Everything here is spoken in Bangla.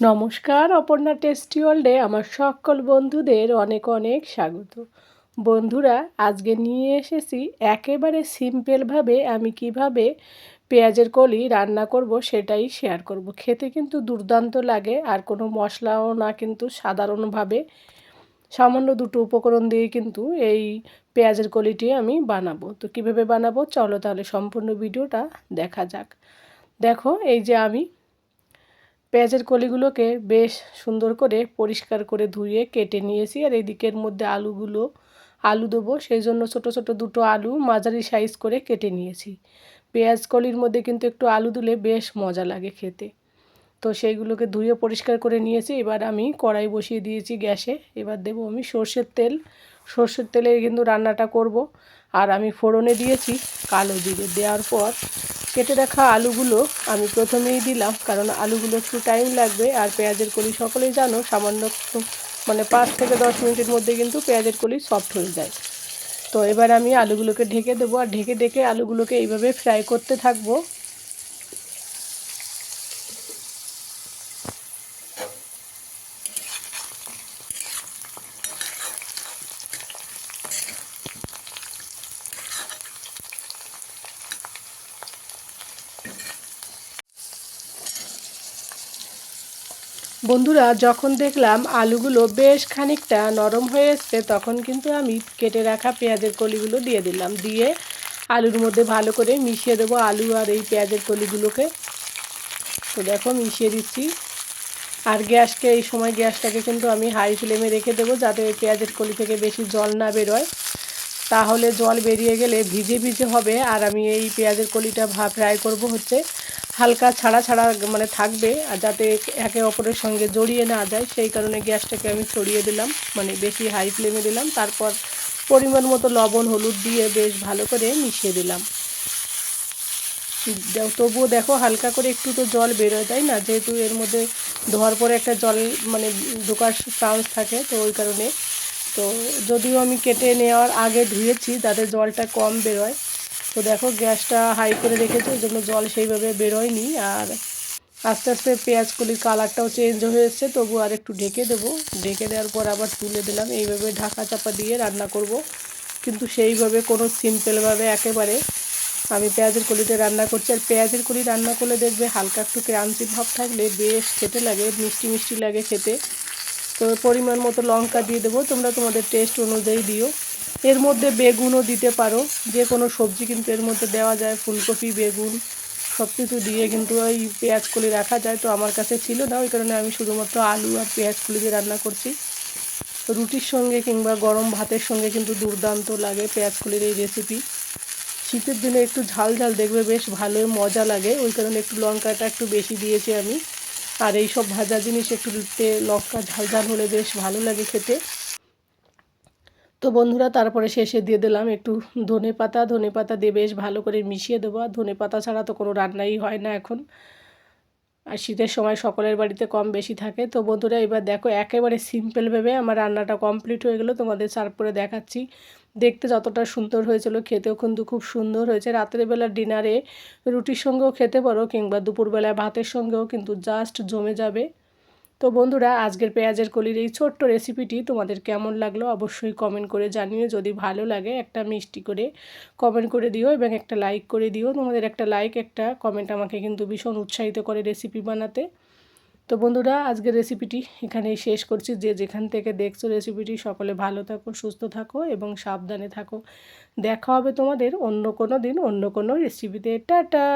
নমস্কার, অপর্ণা টেস্টি ওয়ার্ল্ডে আমার সকল বন্ধুদের অনেক অনেক স্বাগত। বন্ধুরা, আজকে নিয়ে এসেছি একেবারে সিম্পলভাবে আমি কীভাবে পেঁয়াজের কলি রান্না করব সেটাই শেয়ার করব। খেতে কিন্তু দুর্দান্ত লাগে আর কোনো মশলাও না কিন্তু সাধারণভাবে। সামান্য দুটো উপকরণ দিয়ে কিন্তু এই পেঁয়াজের কলিটি আমি বানাবো। তো কীভাবে বানাবো? চলো তাহলে সম্পূর্ণ ভিডিওটা দেখা যাক। দেখো, এই যে আমি পেঁয়াজের কলিগুলোকে বেশ সুন্দর করে পরিষ্কার করে ধুয়ে কেটে নিয়েছি। আর এই দিকের মধ্যে আলুগুলো, আলু দেবো। সেই জন্য ছোট ছোট দুটো আলু মাঝারি সাইজ করে কেটে নিয়েছি। পেঁয়াজ কলির মধ্যে কিন্তু একটু আলু দিলে বেশ মজা লাগে খেতে। তো সেইগুলোকে ধুয়ে পরিষ্কার করে নিয়েছি। এবার আমি কড়াই বসিয়ে দিয়েছি গ্যাসে। এবার দেবো আমি সর্ষের তেল। সর্ষের তেলে কিন্তু রান্নাটা করব। আর আমি ফোড়নে দিয়েছি কালো জিরে। দেওয়ার পর কেটে রাখা আলুগুলো আমি প্রথমেই দিলাম, কারণ আলুগুলো একটু টাইম লাগবে। আর পেঁয়াজের কলি সকলেই জানো, সামান্য মানে পাঁচ থেকে দশ মিনিটের মধ্যে কিন্তু পেঁয়াজের কলি সফট হয়ে যায়। তো এবার আমি আলুগুলোকে ঢেকে দেবো। আর ঢেকে ঢেকে আলুগুলোকে এইভাবে ফ্রাই করতে থাকব। বন্ধুরা, যখন দেখলাম আলুগুলো বেশ খানিকটা নরম হয়ে এসছে, তখন কিন্তু আমি কেটে রাখা পেঁয়াজের কলিগুলো দিয়ে দিলাম। দিয়ে আলুর মধ্যে ভালো করে মিশিয়ে দেবো আলু আর এই পেঁয়াজের কলিগুলোকে। তো দেখো, মিশিয়ে দিচ্ছি। আর গ্যাসকে, এই সময় গ্যাসটাকে কিন্তু আমি হাই ফ্লেমে রেখে দেবো, যাতে পেঁয়াজের কলি থেকে বেশি জল না বেরোয়। তাহলে জল বেরিয়ে গেলে ভিজে ভিজে হবে। আর আমি এই পেঁয়াজের কলিটা ভা ফ্রাই করব হচ্ছে হালকা ছাড়া ছাড়া মানে থাকবে আর যাতে একে অপরের সঙ্গে জড়িয়ে না যায়, সেই কারণে গ্যাসটাকে আমি ছড়িয়ে দিলাম মানে বেশি হাই ফ্লেমে দিলাম। তারপর পরিমাণ মতো লবণ, হলুদ দিয়ে বেশ ভালো করে মিশিয়ে দিলাম। তবুও দেখো হালকা করে একটু তো জল বেরোয়, তাই না? যেহেতু এর মধ্যে ধোয়ার পরে একটা জল মানে ঢোকার চান্স থাকে, তো ওই কারণে। তো যদিও আমি কেটে নেওয়ার আগে ধুয়েছি, যাতে জলটা কম বেরোয়। তো দেখো, গ্যাসটা হাই করে রেখেছি ওই জন্য জল সেইভাবে বেরোয়নি। আর আস্তে আস্তে পেঁয়াজ কলির কালারটাও চেঞ্জ হয়ে তবু আর একটু ঢেকে দেবো। ঢেকে দেওয়ার পর আবার তুলে দিলাম, এইভাবে ঢাকা চাপা দিয়ে রান্না করব। কিন্তু সেইভাবে কোনো সিম্পলভাবে একেবারে আমি পেঁয়াজের কলিতে রান্না করছি। আর পেঁয়াজের কলি রান্না করলে দেখবে হালকা একটু ক্রাঞ্চি ভাব থাকলে বেশ খেতে লাগে, মিষ্টি মিষ্টি লাগে খেতে। তো পরিমাণ মতো লঙ্কা দিয়ে দেবো, তোমরা তোমাদের টেস্ট অনুযায়ী দিও। এর মধ্যে বেগুনও দিতে পারো। যে কোনো সবজি কিন্তু এর মধ্যে দেওয়া যায়। ফুলকপি, বেগুন সব কিছু দিয়ে কিন্তু ওই পেঁয়াজ কলি রাখা যায়। তো আমার কাছে ছিল না, ওই কারণে আমি শুধুমাত্র আলু আর পেঁয়াজ কলি দিয়ে রান্না করছি। রুটির সঙ্গে কিংবা গরম ভাতের সঙ্গে কিন্তু দুর্দান্ত লাগে পেঁয়াজ কলির এই রেসিপি শীতের দিনে একটু ঝাল ঝাল দেখবে, বেশ ভালোই মজা লাগে। ওই কারণে একটু লঙ্কাটা একটু বেশি দিয়েছি আমি। আর এই সব ভাজা জিনিস একটু লঙ্কা ঝাল ঝাল হলে বেশ ভালো লাগে খেতে। তো বন্ধুরা, তারপরে শেষে দিয়ে দিলাম একটু ধনে পাতা। ধনে পাতা দিয়ে বেশ ভালো করে মিশিয়ে দেবো। আর ধনে পাতা ছাড়া তো কোনো রান্নাই হয় না এখন। আর শীতের সময় সকলের বাড়িতে কম বেশি থাকে। তো বন্ধুরা, এবার দেখো, একেবারে সিম্পলভাবে আমার রান্নাটা কমপ্লিট হয়ে গেলো। তোমাদের সার্ভ করে দেখাচ্ছি। দেখতে যতটা সুন্দর হয়েছিল, খেতেও কিন্তু খুব সুন্দর হয়েছে। রাতের বেলা ডিনারে রুটির সঙ্গেও খেতে পারো, কিংবা দুপুরবেলায় ভাতের সঙ্গেও কিন্তু জাস্ট জমে যাবে। তো বন্ধুরা, আজকের পেঁয়াজের কলির এই ছোট্ট রেসিপিটি তোমাদের কেমন লাগল অবশ্যই কমেন্ট করে জানিও। যদি ভালো লাগে একটা মিষ্টি করে কমেন্ট করে দিও এবং একটা লাইক করে দিও। তোমাদের একটা লাইক একটা কমেন্ট আমাকে কিন্তু ভীষণ উৎসাহিত করে রেসিপি বানাতে। তো বন্ধুরা, আজকের রেসিপিটি এখানেই শেষ করছি। যে যেখান থেকে দেখছ রেসিপিটি সকলে ভালো থাকো, সুস্থ থাকো এবং সাবধানে থাকো। দেখা হবে তোমাদের অন্য কোনো দিন, অন্য কোনো রেসিপিতে টাটা!